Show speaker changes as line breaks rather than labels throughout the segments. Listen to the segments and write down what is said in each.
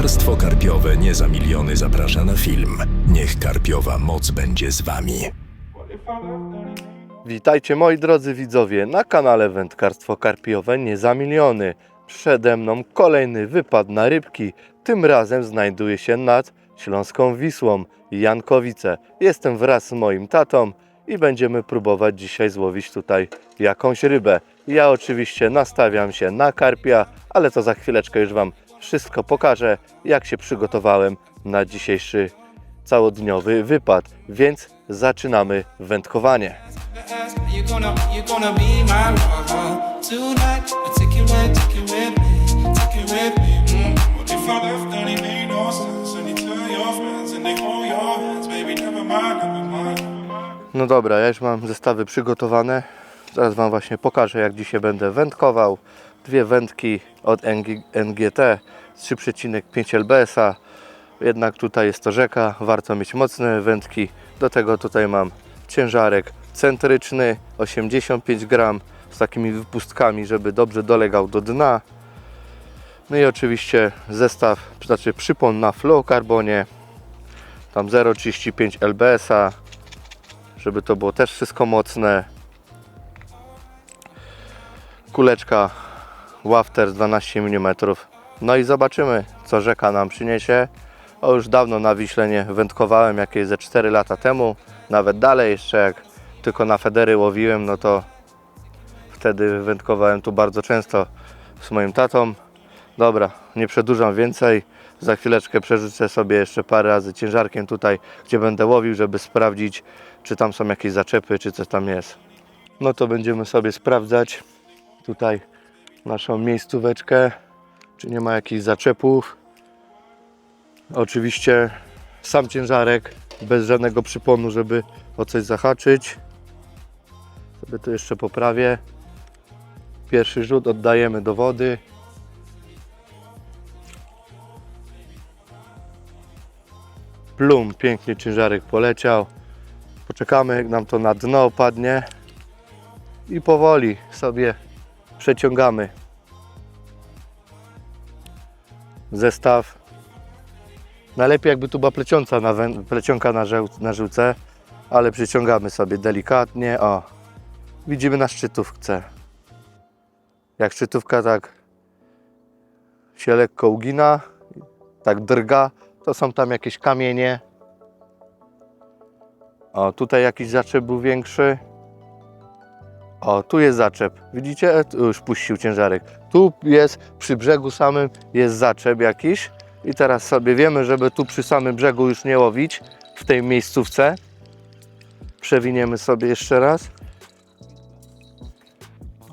Wędkarstwo karpiowe nie za miliony zaprasza na film. Niech karpiowa moc będzie z wami.
Witajcie moi drodzy widzowie na kanale Wędkarstwo Karpiowe nie za miliony. Przede mną kolejny wypad na rybki. Tym razem znajduję się nad Śląską Wisłą, Jankowice. Jestem wraz z moim tatą i będziemy próbować dzisiaj złowić tutaj jakąś rybę. Ja oczywiście nastawiam się na karpia, ale to za chwileczkę już Wam wszystko pokażę, jak się przygotowałem na dzisiejszy całodniowy wypad. Więc zaczynamy wędkowanie.
No
dobra, ja już mam zestawy przygotowane. Zaraz Wam właśnie pokażę, jak dzisiaj będę wędkował. Dwie wędki od NG, NGT z 3,5 lbs-a. Jednak tutaj jest to rzeka, warto mieć mocne wędki. Do tego tutaj mam ciężarek centryczny 85 gram z takimi wypustkami, żeby dobrze dolegał do dna. No i oczywiście zestaw, znaczy przypon na fluokarbonie. Tam 0,35 lbs-a, żeby to było też wszystko mocne. Kuleczka Wafter 12 mm. No i zobaczymy, co rzeka nam przyniesie. O, już dawno na Wiśle nie wędkowałem, jakieś ze 4 lata temu. Nawet dalej jeszcze jak tylko na federy łowiłem, no to wtedy wędkowałem tu bardzo często z moim tatą. Dobra, nie przedłużam więcej. Za chwileczkę przerzucę sobie jeszcze parę razy ciężarkiem tutaj, gdzie będę łowił, żeby sprawdzić, czy tam są jakieś zaczepy, czy coś tam jest. No to będziemy sobie sprawdzać tutaj naszą miejscóweczkę, czy nie ma jakichś zaczepów. Oczywiście sam ciężarek, bez żadnego przyponu, żeby o coś zahaczyć. Sobie to jeszcze poprawię. Pierwszy rzut oddajemy do wody. Plum, pięknie ciężarek poleciał. Poczekamy, jak nam to na dno opadnie i powoli sobie przeciągamy zestaw. Najlepiej jakby tu była plecionka na, plecionka na, żeł, na żyłce, ale przyciągamy sobie delikatnie. O, widzimy na szczytówce. Jak szczytówka tak się lekko ugina, tak drga, to są tam jakieś kamienie. O, tutaj jakiś zaczep był większy. O, tu jest zaczep. Widzicie? E, Tu już puścił ciężarek. Tu jest przy brzegu samym jest zaczep jakiś. I teraz sobie wiemy, żeby tu przy samym brzegu już nie łowić w tej miejscówce. Przewiniemy sobie jeszcze raz.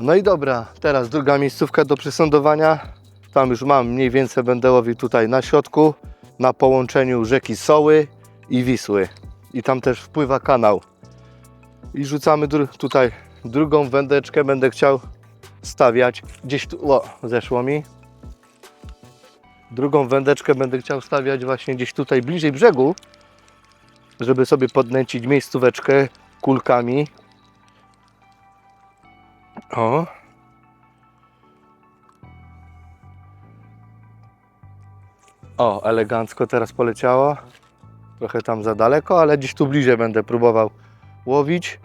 No i dobra, teraz druga miejscówka do przysądowania. Tam już mam, mniej więcej będę łowił tutaj na środku, na połączeniu rzeki Soły i Wisły. I tam też wpływa kanał. I rzucamy tutaj drugą wędeczkę, będę chciał stawiać gdzieś tu, o, zeszło mi. Drugą wędeczkę będę chciał stawiać właśnie gdzieś tutaj bliżej brzegu, żeby sobie podnęcić miejscóweczkę kulkami. O. O, elegancko teraz poleciało. Trochę tam za daleko, ale gdzieś tu bliżej będę próbował łowić.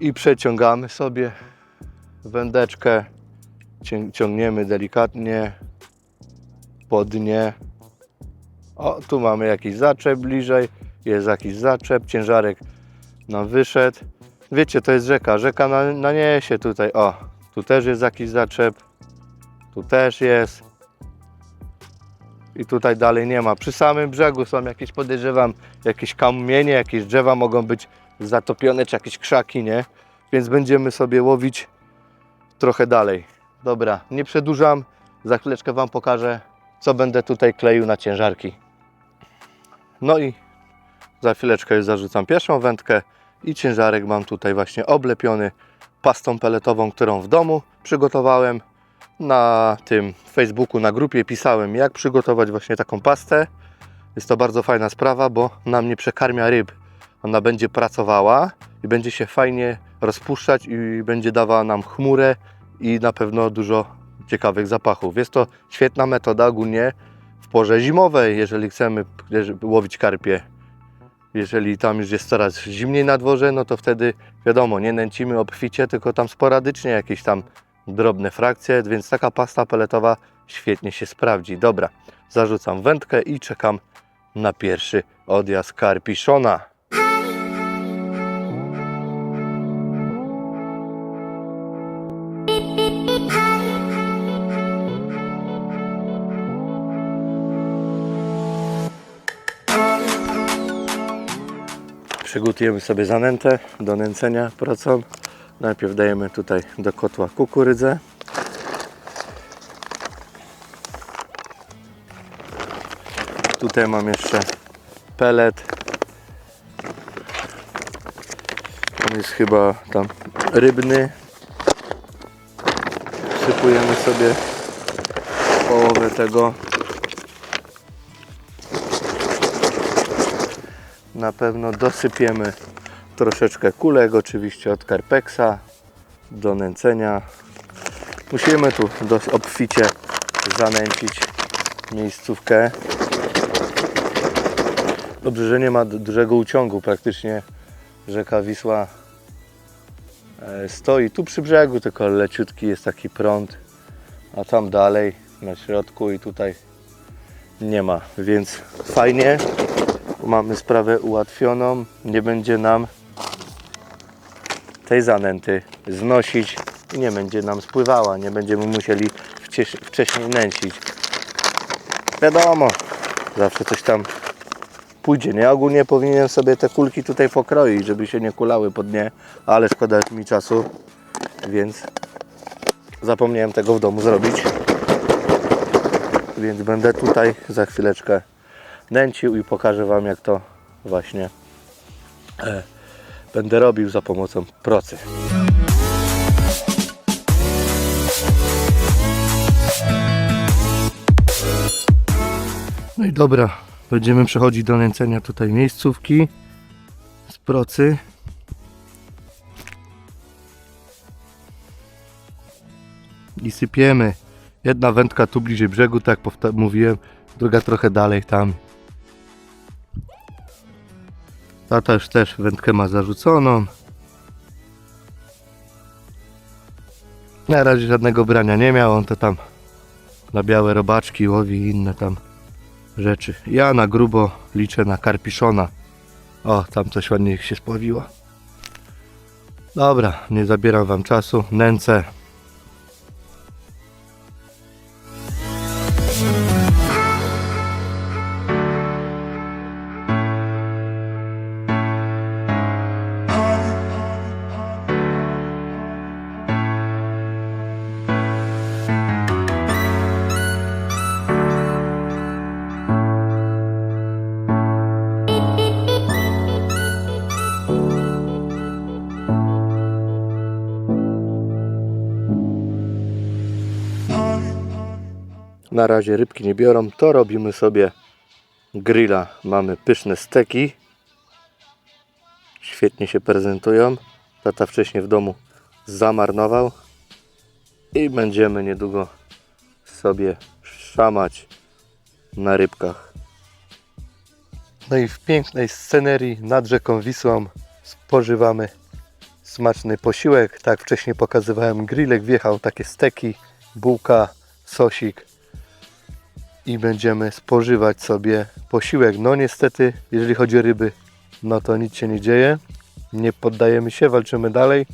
I przeciągamy sobie wędeczkę. Ciągniemy delikatnie po dnie. O, tu mamy jakiś zaczep bliżej. Jest jakiś zaczep. Ciężarek nam wyszedł. Wiecie, to jest rzeka. Rzeka na, tutaj. O, tu też jest jakiś zaczep. Tu też jest. I tutaj dalej nie ma. Przy samym brzegu są jakieś, podejrzewam, jakieś kamienie, jakieś drzewa mogą być zatopione, czy jakieś krzaki, nie? Więc będziemy sobie łowić trochę dalej. Dobra, nie przedłużam. Za chwileczkę Wam pokażę, co będę tutaj kleił na ciężarki. No i za chwileczkę już zarzucam pierwszą wędkę i ciężarek mam tutaj właśnie oblepiony pastą peletową, którą w domu przygotowałem. Na tym Facebooku, na grupie pisałem, jak przygotować właśnie taką pastę. Jest to bardzo fajna sprawa, bo nam nie przekarmia ryb. Ona będzie pracowała i będzie się fajnie rozpuszczać i będzie dawała nam chmurę i na pewno dużo ciekawych zapachów. Jest to świetna metoda ogólnie w porze zimowej, jeżeli chcemy łowić karpie. Jeżeli tam już jest coraz zimniej na dworze, no to wtedy wiadomo, nie nęcimy obficie, tylko tam sporadycznie jakieś tam drobne frakcje, więc taka pasta peletowa świetnie się sprawdzi. Dobra, zarzucam wędkę i czekam na pierwszy odjazd karpiszona. Przygotujemy sobie zanętę do nęcenia procą. Najpierw dajemy tutaj do kotła kukurydzę. Tutaj mam jeszcze pelet. On jest chyba tam rybny. Wsypujemy sobie połowę tego. Na pewno dosypiemy troszeczkę kulek, oczywiście od Carpexa do nęcenia. Musimy tu dość obficie zanęcić miejscówkę. Dobrze, że nie ma du- dużego uciągu. Praktycznie rzeka Wisła e, stoi tu przy brzegu, tylko leciutki jest taki prąd, a tam dalej na środku i tutaj nie ma, więc fajnie. Mamy sprawę ułatwioną. Nie będzie nam tej zanęty znosić i nie będzie nam spływała. Nie będziemy musieli wcześniej nęcić. Wiadomo, zawsze coś tam pójdzie. Nie, ogólnie powinienem sobie te kulki tutaj pokroić, żeby się nie kulały pod nie, ale szkoda mi czasu, więc zapomniałem tego w domu zrobić. Więc będę tutaj za chwileczkę nęcił i pokażę Wam jak to właśnie e, będę robił za pomocą procy. No i dobra, będziemy przechodzić do nęcenia tutaj miejscówki z procy. I sypiemy. Jedna wędka tu bliżej brzegu, tak mówiłem, druga trochę dalej tam. Tata już też wędkę ma zarzuconą. Na razie żadnego brania nie miał, on to tam na białe robaczki łowi i inne tam rzeczy. Ja na grubo liczę na karpiszona. O, tam coś ładnie się spławiło. Dobra, nie zabieram wam czasu. Nęcę. Na razie rybki nie biorą, to robimy sobie grilla. Mamy pyszne steki. Świetnie się prezentują. Tata wcześniej w domu zamarnował. I będziemy niedługo sobie szamać na rybkach. No i w pięknej scenerii nad rzeką Wisłą spożywamy smaczny posiłek. Tak wcześniej pokazywałem grillek, wjechał takie steki, bułka, sosik i będziemy spożywać sobie posiłek. No niestety, jeżeli chodzi o ryby, no to nic się nie dzieje. Nie poddajemy się, walczymy dalej,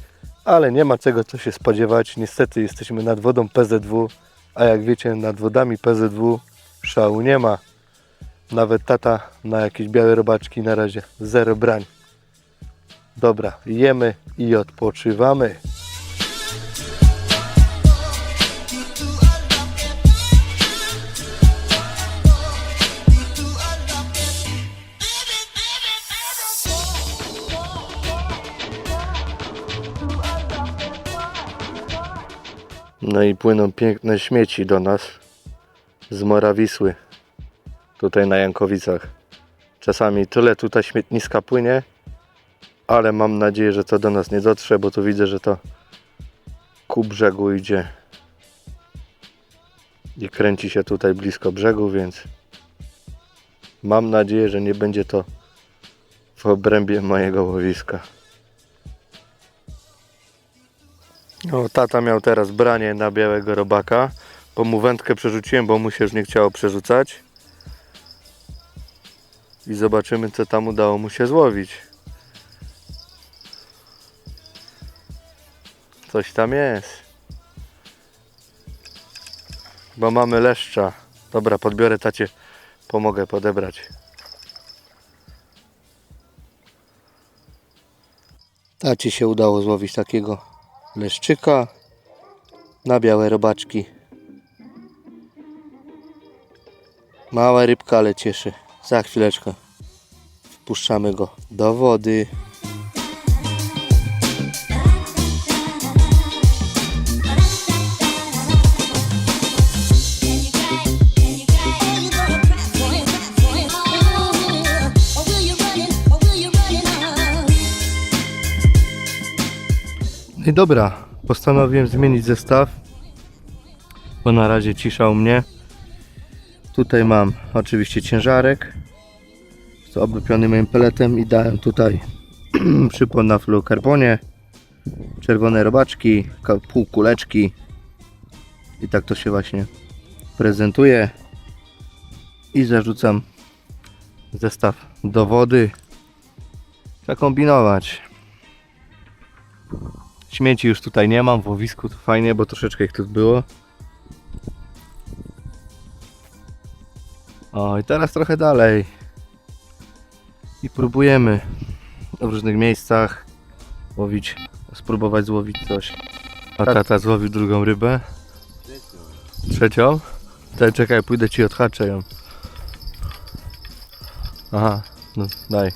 ale nie ma czego co się spodziewać. Niestety jesteśmy nad wodą PZW, a jak wiecie, nad wodami PZW szału nie ma. Nawet tata na jakieś białe robaczki na razie zero brań. Dobra, jemy i odpoczywamy. No i płyną piękne śmieci do nas z Mora Wisły, tutaj na Jankowicach. Czasami tyle tutaj śmietniska płynie, ale mam nadzieję, że to do nas nie dotrze, bo tu widzę, że to ku brzegu idzie. i kręci się tutaj blisko brzegu, więc mam nadzieję, że nie będzie to w obrębie mojego łowiska. O, tata miał teraz branie na białego robaka, bo mu wędkę przerzuciłem, bo mu się już nie chciało przerzucać. I zobaczymy, co tam udało mu się złowić. Coś tam jest. Bo mamy leszcza. Dobra, podbiorę tacie. Pomogę podebrać. Tacie się udało złowić takiego leszczyka na białe robaczki. Mała rybka, ale cieszy. Za chwileczkę wpuszczamy go do wody. I dobra, postanowiłem zmienić zestaw, bo na razie cisza u mnie. Tutaj mam oczywiście ciężarek, oblepiony moim peletem i dałem tutaj przypon na fluokarbonie, czerwone robaczki, ka- półkuleczki i tak to się właśnie prezentuje. I zarzucam zestaw do wody. Zakombinować Śmieci już tutaj nie mam, w łowisku to fajnie, bo troszeczkę ich tu było. O, i teraz trochę dalej. I próbujemy w różnych miejscach łowić, spróbować złowić coś. A tata złowił drugą rybę. Trzecią? Czekaj, czekaj, pójdę ci odhaczę ją. Aha, no daj.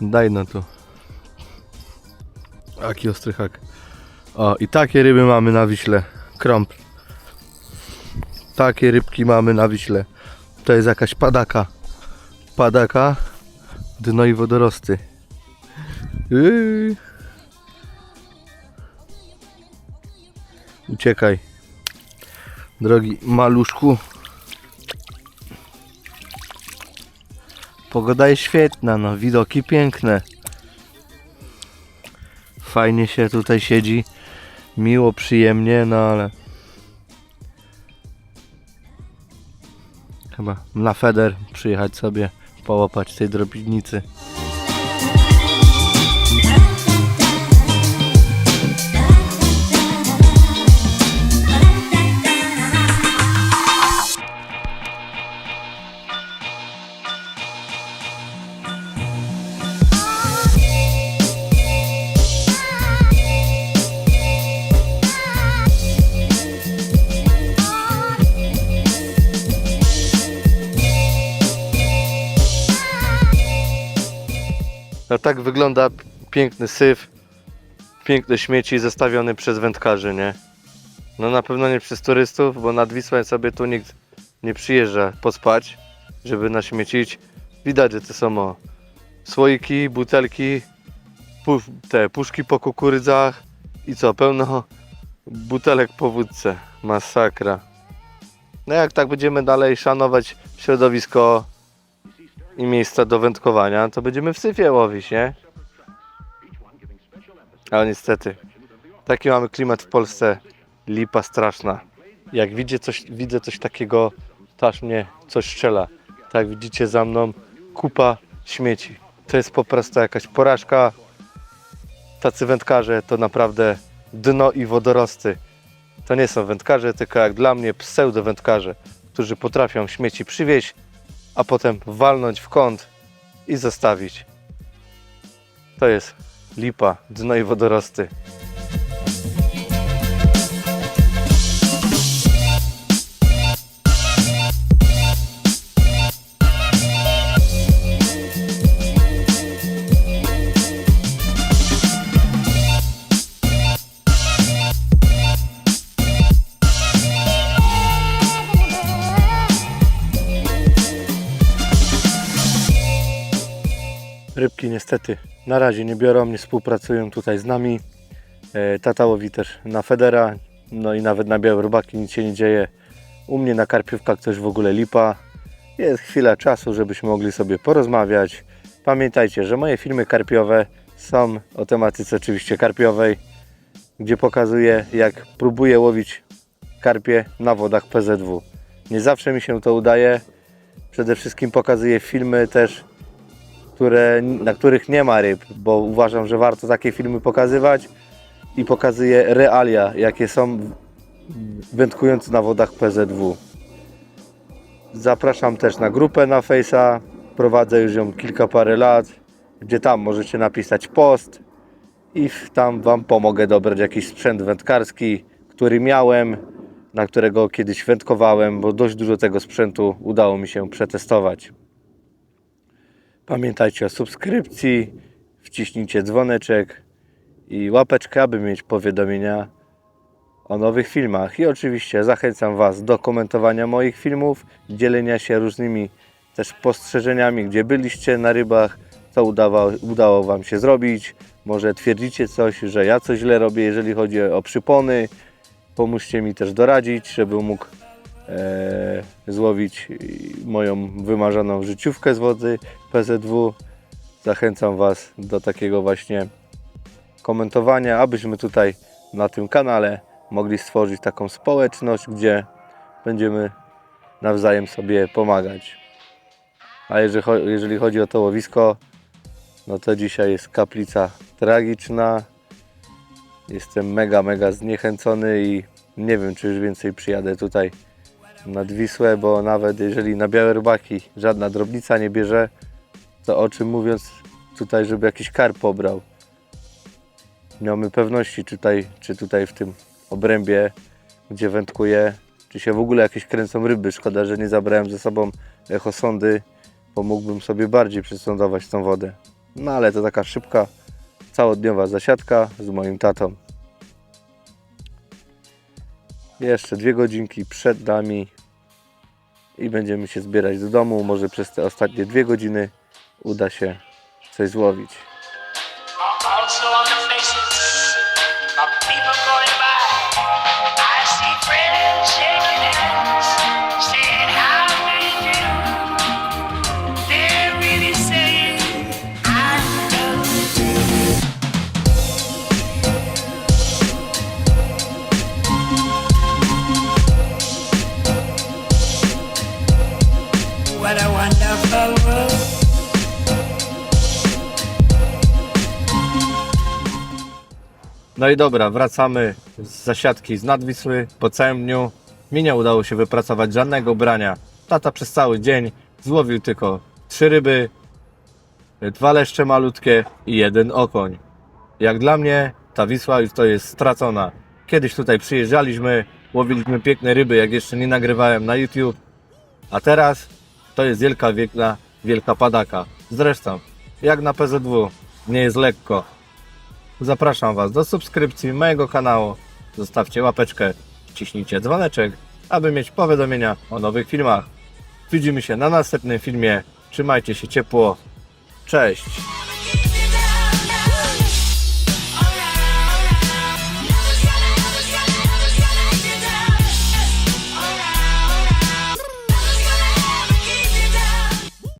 Daj no tu. Jaki ostry hak. O, i takie ryby mamy na Wiśle. Krąb. Takie rybki mamy na Wiśle. To jest jakaś padaka. Padaka. Dno i wodorosty. Yy. Uciekaj. Drogi maluszku. Pogoda jest świetna, no widoki piękne. Fajnie się tutaj siedzi. Miło, przyjemnie, no ale. Chyba na feder przyjechać sobie, połapać tej drobnicy. Tak wygląda piękny syf, piękne śmieci zestawione przez wędkarzy, nie? No na pewno nie przez turystów, bo nad Wisłą sobie tu nikt nie przyjeżdża pospać, żeby naśmiecić. Widać, że to są o, słoiki, butelki, pu te puszki po kukurydzach i co, pełno butelek po wódce. Masakra. No jak tak będziemy dalej szanować środowisko i miejsca do wędkowania, to będziemy w syfie łowić, nie? Ale niestety, taki mamy klimat w Polsce, lipa straszna. Jak widzę coś, widzę coś takiego, to aż mnie coś strzela. Tak widzicie za mną, kupa śmieci. To jest po prostu jakaś porażka. Tacy wędkarze to naprawdę dno i wodorosty. To nie są wędkarze, tylko jak dla mnie pseudo wędkarze, którzy potrafią śmieci przywieźć, a potem walnąć w kąt i zostawić. To jest lipa, dno i wodorosty. Rybki niestety na razie nie biorą, nie współpracują tutaj z nami. E, Tata łowi też na Federa, no i nawet na białe robaki nic się nie dzieje. U mnie na karpiówkach też w ogóle lipa. Jest chwila czasu, żebyśmy mogli sobie porozmawiać. Pamiętajcie, że moje filmy karpiowe są o tematyce oczywiście karpiowej, gdzie pokazuję jak próbuję łowić karpie na wodach PZW. Nie zawsze mi się to udaje. Przede wszystkim pokazuję filmy też, które, na których nie ma ryb, bo uważam, że warto takie filmy pokazywać i pokazuję realia, jakie są wędkując na wodach PZW. Zapraszam też na grupę na Face'a. Prowadzę już ją kilka parę lat, gdzie tam możecie napisać post i tam Wam pomogę dobrać jakiś sprzęt wędkarski, który miałem, na którego kiedyś wędkowałem, bo dość dużo tego sprzętu udało mi się przetestować. Pamiętajcie o subskrypcji, wciśnijcie dzwoneczek i łapeczkę, aby mieć powiadomienia o nowych filmach. I oczywiście zachęcam Was do komentowania moich filmów, dzielenia się różnymi też spostrzeżeniami, gdzie byliście na rybach, co udało, udało Wam się zrobić. Może twierdzicie coś, że ja coś źle robię, jeżeli chodzi o przypony. Pomóżcie mi też doradzić, żebym mógł e, złowić moją wymarzoną życiówkę z wody PZW. Zachęcam Was do takiego właśnie komentowania, abyśmy tutaj na tym kanale mogli stworzyć taką społeczność, gdzie będziemy nawzajem sobie pomagać. A jeżeli, cho- jeżeli chodzi o to łowisko, no to dzisiaj jest kaplica tragiczna. Jestem mega, mega zniechęcony i nie wiem, czy już więcej przyjadę tutaj nad Wisłę, bo nawet jeżeli na białe rybaki żadna drobnica nie bierze, to czym mówiąc tutaj, żeby jakiś karp pobrał. Mamy pewności, czy tutaj, czy tutaj w tym obrębie, gdzie wędkuję, czy się w ogóle jakieś kręcą ryby. Szkoda, że nie zabrałem ze sobą echosondy, bo mógłbym sobie bardziej przesądować tą wodę. No ale to taka szybka, całodniowa zasiadka z moim tatą. Jeszcze dwie godzinki przed nami i będziemy się zbierać do domu. Może przez te ostatnie dwie godziny uda się coś złowić. No i dobra, wracamy z zasiadki z Nadwisły po całym dniu. Mi nie udało się wypracować żadnego brania. Tata przez cały dzień złowił tylko trzy ryby, dwa leszcze malutkie i jeden okoń. Jak dla mnie ta Wisła już to jest stracona. Kiedyś tutaj przyjeżdżaliśmy, łowiliśmy piękne ryby, jak jeszcze nie nagrywałem na YouTube. A teraz to jest wielka, wielka, wielka padaka. Zresztą, jak na PZW, nie jest lekko. Zapraszam Was do subskrypcji mojego kanału. Zostawcie łapeczkę, wciśnijcie dzwoneczek, aby mieć powiadomienia o nowych filmach. Widzimy się na następnym filmie. Trzymajcie się ciepło. Cześć!